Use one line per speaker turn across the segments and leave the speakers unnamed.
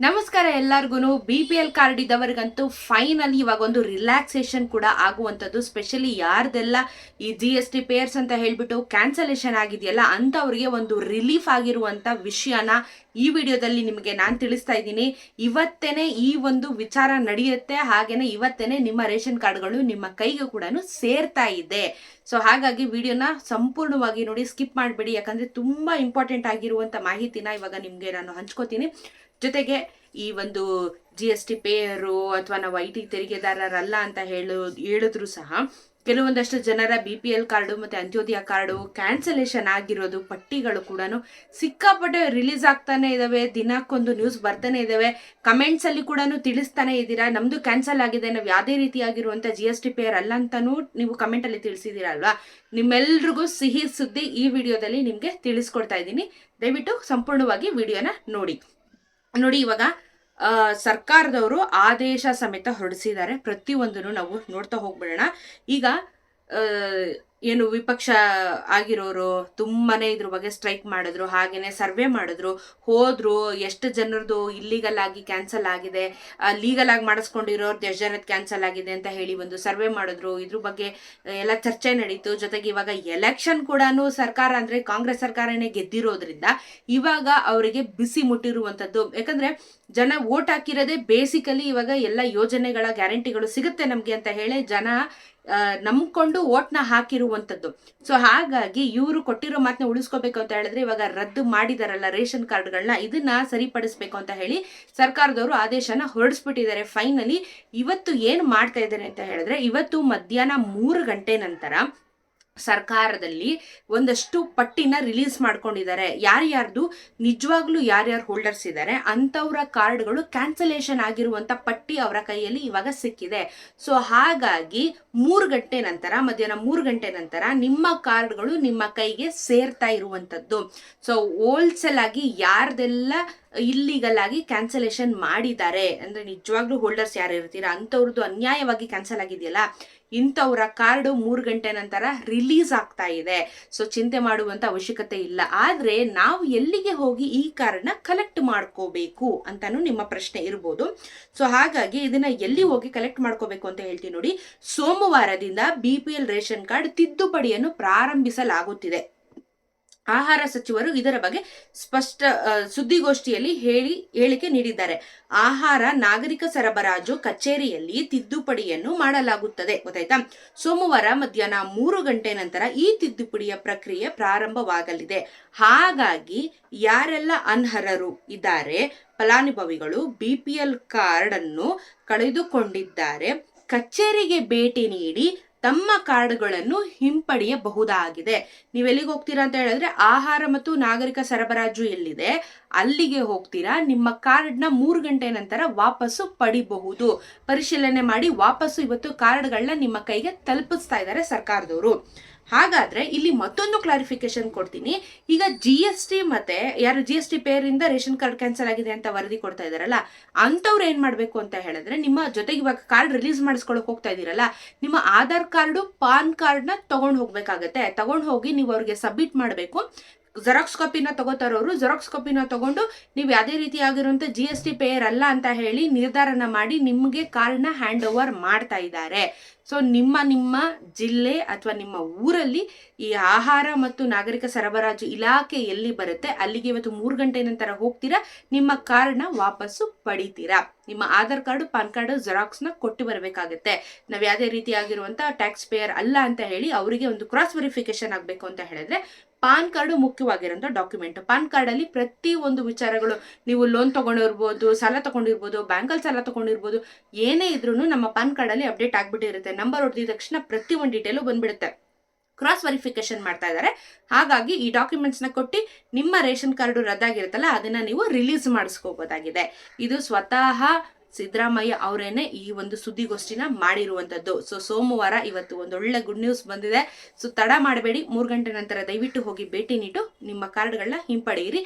ನಮಸ್ಕಾರ ಎಲ್ಲರಿಗೂ B P L card ಇದ್ದವರಿಗಂತೂ ಫೈನಲಿ ಇವಾಗ ಒಂದು ರಿಲ್ಯಾಕ್ಸೇಷನ್ ಕೂಡ ಆಗುವಂಥದ್ದು ಸ್ಪೆಷಲಿ ಯಾರ್ದೆಲ್ಲ ಈ ಜಿ ಎಸ್ ಟಿ ಪೇರ್ಸ್ ಅಂತ ಹೇಳ್ಬಿಟ್ಟು ಕ್ಯಾನ್ಸಲೇಷನ್ ಆಗಿದೆಯಲ್ಲ, ಅಂಥವ್ರಿಗೆ ಒಂದು ರಿಲೀಫ್ ಆಗಿರುವಂಥ ವಿಷಯನ ಈ ವಿಡಿಯೋದಲ್ಲಿ ನಿಮಗೆ ನಾನು ತಿಳಿಸ್ತಾ ಇದ್ದೀನಿ. ಇವತ್ತೇನೆ ಈ ಒಂದು ವಿಚಾರ ನಡೆಯುತ್ತೆ, ಹಾಗೇನೆ ಇವತ್ತೇನೆ ನಿಮ್ಮ ರೇಷನ್ ಕಾರ್ಡ್ಗಳು ನಿಮ್ಮ ಕೈಗೆ ಕೂಡ ಸೇರ್ತಾ ಇದೆ. ಸೊ ಹಾಗಾಗಿ ವಿಡಿಯೋನ ಸಂಪೂರ್ಣವಾಗಿ ನೋಡಿ ಸ್ಕಿಪ್ ಮಾಡಬೇಡಿ, ಯಾಕಂದರೆ ತುಂಬ ಇಂಪಾರ್ಟೆಂಟ್ ಆಗಿರುವಂಥ ಮಾಹಿತಿನ ಇವಾಗ ನಿಮಗೆ ನಾನು ಹಂಚ್ಕೋತೀನಿ. ಜೊತೆಗೆ ಈ ಒಂದು ಜಿ ಎಸ್ ಟಿ ಪೇಯರು ಅಥವಾ ನಾವು ಐ ಟಿ ತೆರಿಗೆದಾರರಲ್ಲ ಅಂತ ಹೇಳೋ, ಹೇಳಿದ್ರು ಸಹ ಕೆಲವೊಂದಷ್ಟು ಜನರ ಬಿ ಪಿ ಎಲ್ ಕಾರ್ಡು ಮತ್ತು ಅಂತ್ಯೋದಯ ಕಾರ್ಡು ಕ್ಯಾನ್ಸಲೇಷನ್ ಆಗಿರೋದು, ಪಟ್ಟಿಗಳು ಕೂಡ ಸಿಕ್ಕಾಪಟ್ಟೆ ರಿಲೀಸ್ ಆಗ್ತಾನೆ ಇದ್ದಾವೆ ದಿನಕ್ಕೊಂದು ನ್ಯೂಸ್ ಬರ್ತಾನೆ ಇದ್ದಾವೆ ಕಮೆಂಟ್ಸಲ್ಲಿ ಕೂಡ ತಿಳಿಸ್ತಾನೆ ಇದ್ದೀರಾ? ನಮ್ಮದು ಕ್ಯಾನ್ಸಲ್ ಆಗಿದೆ. ನಾವು ಯಾವುದೇ ರೀತಿಯಾಗಿರುವಂಥ ಜಿ ಎಸ್ ಟಿ ಪೇಯರ್ ಅಲ್ಲ ಅಂತಲೂ ನೀವು ಕಮೆಂಟಲ್ಲಿ ತಿಳಿಸಿದ್ದೀರಾ ಅಲ್ವಾ? ನಿಮ್ಮೆಲ್ರಿಗೂ ಸಿಹಿ ಸುದ್ದಿ ಈ ವಿಡಿಯೋದಲ್ಲಿ ನಿಮಗೆ ತಿಳಿಸ್ಕೊಡ್ತಾ ಇದ್ದೀನಿ. ದಯವಿಟ್ಟು ಸಂಪೂರ್ಣವಾಗಿ ವಿಡಿಯೋನ ನೋಡಿ. ನೋಡಿ ಇವಾಗ ಸರ್ಕಾರದವರು ಆದೇಶ ಸಮೇತ ಹೊರಡಿಸಿದ್ದಾರೆ. ಪ್ರತಿಯೊಂದನ್ನು ನಾವು ನೋಡ್ತಾ ಹೋಗ್ಬಿಡೋಣ. ಈಗ ಏನು ವಿಪಕ್ಷ ಆಗಿರೋರು ತುಂಬಾನೇ ಇದ್ರ ಬಗ್ಗೆ ಸ್ಟ್ರೈಕ್ ಮಾಡಿದ್ರು, ಹಾಗೇನೆ ಸರ್ವೆ ಮಾಡಿದ್ರು, ಹೋದ್ರು, ಎಷ್ಟು ಜನರದು ಇಲ್ಲಿಗಲ್ ಆಗಿ ಕ್ಯಾನ್ಸಲ್ ಆಗಿದೆ ಲೀಗಲ್ ಆಗಿ ಮಾಡಿಸ್ಕೊಂಡಿರೋರ್ದು ಎಷ್ಟು ಜನದ ಕ್ಯಾನ್ಸಲ್ ಆಗಿದೆ ಅಂತ ಹೇಳಿ ಒಂದು ಸರ್ವೆ ಮಾಡಿದ್ರು. ಇದ್ರ ಬಗ್ಗೆ ಎಲ್ಲ ಚರ್ಚೆ ನಡೀತು. ಜೊತೆಗೆ ಇವಾಗ ಎಲೆಕ್ಷನ್ ಕೂಡ ಸರ್ಕಾರ ಅಂದ್ರೆ ಕಾಂಗ್ರೆಸ್ ಸರ್ಕಾರನೇ ಗೆದ್ದಿರೋದ್ರಿಂದ ಇವಾಗ ಅವರಿಗೆ ಬಿಸಿ ಮುಟ್ಟಿರುವಂತದ್ದು. ಯಾಕಂದ್ರೆ ಜನ ವೋಟ್ ಹಾಕಿರೋದೇ ಬೇಸಿಕಲಿ ಇವಾಗ ಎಲ್ಲ ಯೋಜನೆಗಳ ಗ್ಯಾರಂಟಿಗಳು ಸಿಗುತ್ತೆ ನಮಗೆ ಅಂತ ಹೇಳಿ ಜನ ನಂಬ್ಕೊಂಡು ಓಟ್ನ ಹಾಕಿರುವಂತದ್ದು ಸೊ ಹಾಗಾಗಿ ಇವರು ಕೊಟ್ಟಿರೋ ಮಾತನ್ನ ಉಳಿಸ್ಕೋಬೇಕು ಅಂತ ಹೇಳಿದ್ರೆ ಇವಾಗ ರದ್ದು ಮಾಡಿದಾರಲ್ಲ ರೇಷನ್ ಕಾರ್ಡ್ಗಳನ್ನ ಇದನ್ನ ಸರಿಪಡಿಸ್ಬೇಕು ಅಂತ ಹೇಳಿ ಸರ್ಕಾರದವರು ಆದೇಶನ ಹೊರಡಿಸ್ಬಿಟ್ಟಿದ್ದಾರೆ. ಫೈನಲಿ ಇವತ್ತು ಏನು ಮಾಡ್ತಾ ಇದ್ದಾರೆ ಅಂತ ಹೇಳಿದ್ರೆ, ಇವತ್ತು ಮಧ್ಯಾಹ್ನ ಮೂರು ಗಂಟೆ ನಂತರ ಸರ್ಕಾರದಲ್ಲಿ ಒಂದಷ್ಟು ಪಟ್ಟಿನ ರಿಲೀಸ್ ಮಾಡ್ಕೊಂಡಿದ್ದಾರೆ. ಯಾರ್ಯಾರ್ದು ನಿಜವಾಗ್ಲೂ ಯಾರ್ಯಾರು ಹೋಲ್ಡರ್ಸ್ ಇದ್ದಾರೆ ಅಂಥವ್ರ ಕಾರ್ಡ್ಗಳು ಕ್ಯಾನ್ಸಲೇಷನ್ ಆಗಿರುವಂಥ ಪಟ್ಟಿ ಅವರ ಕೈಯಲ್ಲಿ ಇವಾಗ ಸಿಕ್ಕಿದೆ. ಸೊ ಹಾಗಾಗಿ ಮೂರು ಗಂಟೆ ನಂತರ, ಮಧ್ಯಾಹ್ನ ಮೂರು ಗಂಟೆ ನಂತರ ನಿಮ್ಮ ಕಾರ್ಡ್ಗಳು ನಿಮ್ಮ ಕೈಗೆ ಸೇರ್ತಾ ಇರುವಂಥದ್ದು. ಸೊ ಹೋಲ್ಸೇಲ್ ಆಗಿ ಯಾರ್ದೆಲ್ಲ ಇಲ್ಲಿಗಲ್ ಆಗಿ ಕ್ಯಾನ್ಸಲೇಷನ್ ಮಾಡಿದ್ದಾರೆ, ಅಂದ್ರೆ ನಿಜವಾಗ್ಲೂ ಹೋಲ್ಡರ್ಸ್ ಯಾರು ಇರ್ತೀರಾ? ಅಂಥವ್ರದ್ದು ಅನ್ಯಾಯವಾಗಿ ಕ್ಯಾನ್ಸಲ್ ಆಗಿದೆಯಲ್ಲ ಇಂಥವ್ರ ಕಾರ್ಡು ಮೂರು ಗಂಟೆ ನಂತರ ರಿಲೀಸ್ ಆಗ್ತಾ ಇದೆ. ಸೊ ಚಿಂತೆ ಮಾಡುವಂತ ಅವಶ್ಯಕತೆ ಇಲ್ಲ. ಆದ್ರೆ ನಾವು ಎಲ್ಲಿಗೆ ಹೋಗಿ ಈ ಕಾರ್ಡ್ನ ಕಲೆಕ್ಟ್ ಮಾಡ್ಕೋಬೇಕು ಅಂತಾನು ನಿಮ್ಮ ಪ್ರಶ್ನೆ ಇರ್ಬೋದು. ಸೊ ಹಾಗಾಗಿ ಇದನ್ನ ಎಲ್ಲಿ ಹೋಗಿ ಕಲೆಕ್ಟ್ ಮಾಡ್ಕೋಬೇಕು ಅಂತ ಹೇಳ್ತೀನಿ ನೋಡಿ. ಸೋಮವಾರದಿಂದ B P L ration card ತಿದ್ದುಪಡಿಯನ್ನು ಪ್ರಾರಂಭಿಸಲಾಗುತ್ತಿದೆ. ಆಹಾರ ಸಚಿವರು ಇದರ ಬಗ್ಗೆ ಸ್ಪಷ್ಟ ಸುದ್ದಿಗೋಷ್ಠಿಯಲ್ಲಿ ಹೇಳಿ, ಹೇಳಿಕೆ ನೀಡಿದ್ದಾರೆ. ಆಹಾರ ನಾಗರಿಕ ಸರಬರಾಜು ಕಚೇರಿಯಲ್ಲಿ ತಿದ್ದುಪಡಿಯನ್ನು ಮಾಡಲಾಗುತ್ತದೆ. ಗೊತ್ತಾಯ್ತಾ? ಸೋಮವಾರ ಮಧ್ಯಾಹ್ನ ಮೂರು ಗಂಟೆ ನಂತರ ಈ ತಿದ್ದುಪಡಿಯ ಪ್ರಕ್ರಿಯೆ ಪ್ರಾರಂಭವಾಗಲಿದೆ. ಹಾಗಾಗಿ ಯಾರೆಲ್ಲ ಅನರ್ಹರು ಇದ್ದಾರೆ, ಫಲಾನುಭವಿಗಳು, ಬಿ ಪಿ ಎಲ್ ಕಾರ್ಡ್ ಅನ್ನು ಕಳೆದುಕೊಂಡಿದ್ದಾರೆ, ಕಚೇರಿಗೆ ಭೇಟಿ ನೀಡಿ ತಮ್ಮ ಕಾರ್ಡ್ಗಳನ್ನು ಹಿಂಪಡೆಯಬಹುದಾಗಿದೆ. ನೀವೆಲ್ಲಿಗೆ ಹೋಗ್ತೀರಾ ಅಂತ ಹೇಳಿದ್ರೆ ಆಹಾರ ಮತ್ತು ನಾಗರಿಕ ಸರಬರಾಜು ಎಲ್ಲಿದೆ, ಅಲ್ಲಿಗೆ ಹೋಗ್ತೀರಾ, ನಿಮ್ಮ ಕಾರ್ಡ್ನ ಮೂರು ಗಂಟೆ ನಂತರ ವಾಪಸ್ಸು ಪಡಿಬಹುದು. ಪರಿಶೀಲನೆ ಮಾಡಿ ವಾಪಸ್ಸು ಇವತ್ತು ಕಾರ್ಡ್ಗಳನ್ನ ನಿಮ್ಮ ಕೈಗೆ ತಲುಪಿಸ್ತಾ ಇದ್ದಾರೆ ಸರ್ಕಾರದವರು. ಹಾಗಾದ್ರೆ ಇಲ್ಲಿ ಮತ್ತೊಂದು ಕ್ಲಾರಿಫಿಕೇಶನ್ ಕೊಡ್ತೀನಿ. ಈಗ ಜಿ ಎಸ್ ಟಿ ಮತ್ತೆ ಯಾರು ಜಿ ಎಸ್ ಟಿ ಪೇರಿಂದ ರೇಷನ್ ಕಾರ್ಡ್ ಕ್ಯಾನ್ಸಲ್ ಆಗಿದೆ ಅಂತ ವರದಿ ಕೊಡ್ತಾ ಇದಾರಲ್ಲ, ಅಂಥವ್ರು ಏನ್ ಮಾಡ್ಬೇಕು ಅಂತ ಹೇಳಿದ್ರೆ ನಿಮ್ಮ ಜೊತೆಗೆ ಇವಾಗ ಕಾರ್ಡ್ ರಿಲೀಸ್ ಮಾಡಿಸ್ಕೊಳಕ್ ಹೋಗ್ತಾ ಇದ್ದೀರಲ್ಲ ನಿಮ್ಮ ಆಧಾರ್ ಕಾರ್ಡು, ಪಾನ್ ಕಾರ್ಡ್ನ ತಗೊಂಡು ಹೋಗ್ಬೇಕಾಗತ್ತೆ. ತಗೊಂಡು ಹೋಗಿ ನೀವು ಅವ್ರಿಗೆ ಸಬ್ಮಿಟ್ ಮಾಡಬೇಕು. ಜೆರಾಕ್ಸ್ ಕಾಪಿನ ತಗೋತಾರವರು ಜೆರಾಕ್ಸ್ ಕಾಪಿನ ತಗೊಂಡು ನೀವು ಯಾವುದೇ ರೀತಿಯಾಗಿರುವಂಥ ಜಿ ಎಸ್ ಟಿ ಪೇಯರ್ ಅಲ್ಲ ಅಂತ ಹೇಳಿ ನಿರ್ಧಾರನ ಮಾಡಿ ನಿಮಗೆ ಕಾರ್ಡ್ನ ಹ್ಯಾಂಡ್ ಓವರ್ ಮಾಡ್ತಾ ಇದ್ದಾರೆ. ಸೊ ನಿಮ್ಮ ನಿಮ್ಮ ಜಿಲ್ಲೆ ಅಥವಾ ನಿಮ್ಮ ಊರಲ್ಲಿ ಈ ಆಹಾರ ಮತ್ತು ನಾಗರಿಕ ಸರಬರಾಜು ಇಲಾಖೆ ಎಲ್ಲಿ ಬರುತ್ತೆ? ಅಲ್ಲಿಗೆ ಇವತ್ತು ಮೂರು ಗಂಟೆ ನಂತರ ಹೋಗ್ತೀರಾ? ನಿಮ್ಮ ಕಾರ್ಡ್ನ ವಾಪಸ್ಸು ಪಡಿತೀರಾ? ನಿಮ್ಮ ಆಧಾರ್ ಕಾರ್ಡು, ಪಾನ್ ಕಾರ್ಡ್ ಜೆರಾಕ್ಸ್ನ ಕೊಟ್ಟು ಬರಬೇಕಾಗುತ್ತೆ. ನಾವು ಯಾವುದೇ ರೀತಿಯಾಗಿರುವಂಥ ಟ್ಯಾಕ್ಸ್ ಪೇಯರ್ ಅಲ್ಲ ಅಂತ ಹೇಳಿ ಅವರಿಗೆ ಒಂದು ಕ್ರಾಸ್ ವೆರಿಫಿಕೇಶನ್ ಆಗಬೇಕು ಅಂತ ಹೇಳಿದ್ರೆ ಪಾನ್ ಕಾರ್ಡು ಮುಖ್ಯವಾಗಿರೋಂಥ ಡಾಕ್ಯುಮೆಂಟ್ ಪಾನ್ ಕಾರ್ಡ್ ಅಲ್ಲಿ ಪ್ರತಿ ಒಂದು ವಿಚಾರಗಳು, ನೀವು ಲೋನ್ ತಗೊಂಡಿರ್ಬೋದು, ಸಾಲ ತಗೊಂಡಿರ್ಬೋದು, ಬ್ಯಾಂಕಲ್ಲಿ ಸಾಲ ತಗೊಂಡಿರ್ಬೋದು, ಏನೇ ಇದ್ರೂ ನಮ್ಮ ಪಾನ್ ಕಾರ್ಡ್ ಅಲ್ಲಿ ಅಪ್ಡೇಟ್ ಆಗಿಬಿಟ್ಟಿರುತ್ತೆ ನಂಬರ್ ಹೊಡೆದಿದ ತಕ್ಷಣ ಪ್ರತಿ ಒಂದು ಡೀಟೇಲು ಬಂದ್ಬಿಡುತ್ತೆ. ಕ್ರಾಸ್ ವೆರಿಫಿಕೇಶನ್ ಮಾಡ್ತಾ ಇದ್ದಾರೆ ಹಾಗಾಗಿ ಈ ಡಾಕ್ಯುಮೆಂಟ್ಸ್ನ ಕೊಟ್ಟು ನಿಮ್ಮ ರೇಷನ್ ಕಾರ್ಡು ರದ್ದಾಗಿರುತ್ತಲ್ಲ, ಅದನ್ನ ನೀವು ರಿಲೀಸ್ ಮಾಡಿಸ್ಕೋಬಹುದಾಗಿದೆ ಇದು ಸ್ವತಃ ಸಿದ್ದರಾಮಯ್ಯ ಅವರೇನೆ ಈ ಒಂದು ಸುದ್ದಿಗೋಷ್ಠಿನ ಮಾಡಿರುವಂತದ್ದು. ಸೊ ಸೋಮವಾರ ಇವತ್ತು ಒಂದು ಒಳ್ಳೆ ಗುಡ್ ನ್ಯೂಸ್ ಬಂದಿದೆ. ಸೊ ತಡ ಮಾಡಬೇಡಿ. ಮೂರು ಗಂಟೆ ನಂತರ ದಯವಿಟ್ಟು ಹೋಗಿ ಭೇಟಿ ನೀಡು ನಿಮ್ಮ ಕಾರ್ಡ್ಗಳನ್ನ ಹಿಂಪಡೆಯಿರಿ.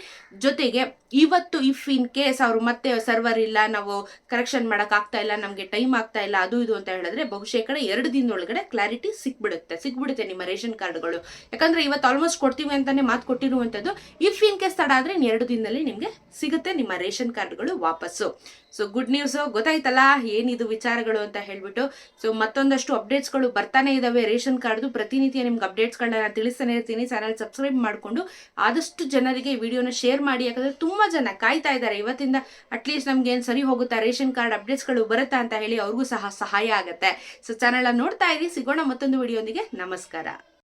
ಜೊತೆಗೆ ಇವತ್ತು ಇಫ್ ಇನ್ ಕೇಸ್ ಅವರು ಮತ್ತೆ ಸರ್ವರ್ ಇಲ್ಲ, ನಾವು ಕರೆಕ್ಷನ್ ಮಾಡಕ್ ಇಲ್ಲ, ನಮಗೆ ಟೈಮ್ ಆಗ್ತಾ ಇಲ್ಲ, ಅದು ಇದು ಅಂತ ಹೇಳಿದ್ರೆ ಬಹುಶಃ ಕಡೆ ಎರಡು ದಿನದೊಳಗಡೆ ಕ್ಲಾರಿಟಿ ಸಿಕ್ಬಿಡುತ್ತೆ. ಸಿಕ್ಬಿಡುತ್ತೆ ನಿಮ್ಮ ರೇಷನ್ ಕಾರ್ಡ್ಗಳು. ಯಾಕಂದ್ರೆ ಇವತ್ತು ಆಲ್ಮೋಸ್ಟ್ ಕೊಡ್ತೀವಿ ಅಂತಾನೆ ಮಾತು ಕೊಟ್ಟಿರುವಂತದ್ದು. ಇಫ್ ಇನ್ ಕೇಸ್ ತಡ ಆದ್ರೆ ಎರಡು ದಿನದಲ್ಲಿ ನಿಮಗೆ ಸಿಗುತ್ತೆ ನಿಮ್ಮ ರೇಷನ್ ಕಾರ್ಡ್ಗಳು ವಾಪಸ್ಸು. ಸೊ ಗುಡ್ ನ್ಯೂಸ್ ಗೊತ್ತಾಯ್ತಲ್ಲ ಏನಿದು ವಿಚಾರಗಳು ಅಂತ ಹೇಳ್ಬಿಟ್ಟು. ಸೊ ಮತ್ತೊಂದಷ್ಟು ಅಪ್ಡೇಟ್ಸ್ಗಳು ಬರ್ತಾನೆ ಇದ್ದಾವೆ ರೇಷನ್ ಕಾರ್ಡ್ದು ಪ್ರತಿನಿತ್ಯ ನಿಮ್ಗೆ ಅಪ್ಡೇಟ್ಸ್ಗಳನ್ನ ನಾನು ತಿಳಿಸ್ತಾನೆ ಇರ್ತೀನಿ. ಚಾನಲ್ ಸಬ್ಸ್ಕ್ರೈಬ್ ಮಾಡಿಕೊಂಡು ಆದಷ್ಟು ಜನರಿಗೆ ವಿಡಿಯೋನ ಶೇರ್ ಮಾಡಿ. ಯಾಕಂದ್ರೆ ತುಂಬಾ ಜನ ಕಾಯ್ತಾ ಇದ್ದಾರೆ. ಇವತ್ತಿಂದ ಅಟ್ಲೀಸ್ಟ್ ನಮ್ಗೆ ಏನು ಸರಿ ಹೋಗುತ್ತಾ? ರೇಷನ್ ಕಾರ್ಡ್ ಅಪ್ಡೇಟ್ಸ್ಗಳು ಬರುತ್ತಾ ಅಂತ ಹೇಳಿ ಅವ್ರಿಗೂ ಸಹ ಸಹಾಯ ಆಗುತ್ತೆ. ಸೊ ಚಾನಲ್ ನೋಡ್ತಾ ಇರಿ. ಸಿಗೋಣ ಮತ್ತೊಂದು ವಿಡಿಯೋಂದಿಗೆ ನಮಸ್ಕಾರ.